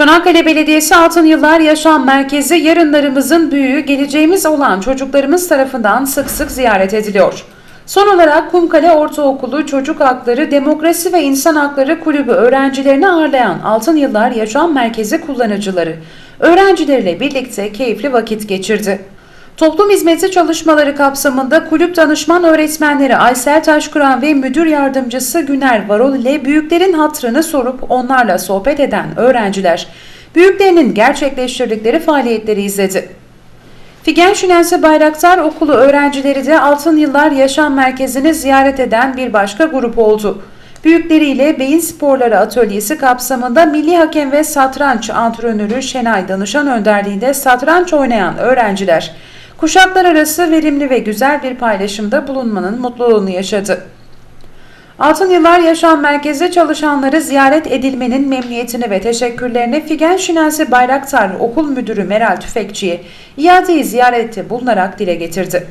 Çanakkale Belediyesi Altın Yıllar Yaşam Merkezi yarınlarımızın büyüğü geleceğimiz olan çocuklarımız tarafından sık sık ziyaret ediliyor. Son olarak Kumkale Ortaokulu Çocuk Hakları, Demokrasi ve İnsan Hakları Kulübü öğrencilerini ağırlayan Altın Yıllar Yaşam Merkezi kullanıcıları öğrencileriyle birlikte keyifli vakit geçirdi. Toplum hizmeti çalışmaları kapsamında kulüp danışman öğretmenleri Aysel Taşkuran ve müdür yardımcısı Güner Varol ile büyüklerin hatrını sorup onlarla sohbet eden öğrenciler, büyüklerinin gerçekleştirdikleri faaliyetleri izledi. Figen Şinense Bayraktar Okulu öğrencileri de Altın Yıllar Yaşam Merkezi'ni ziyaret eden bir başka grup oldu. Büyükleriyle Beyin Sporları Atölyesi kapsamında milli hakem ve satranç antrenörü Şenay Danışan önderliğinde satranç oynayan öğrenciler, kuşaklar arası verimli ve güzel bir paylaşımda bulunmanın mutluluğunu yaşadı. Altın Yıllar Yaşam Merkezi çalışanları ziyaret edilmenin memnuniyetini ve teşekkürlerini Figen Şinasi Bayraktar Okul Müdürü Meral Tüfekçi'ye iadeyi ziyarette bulunarak dile getirdi.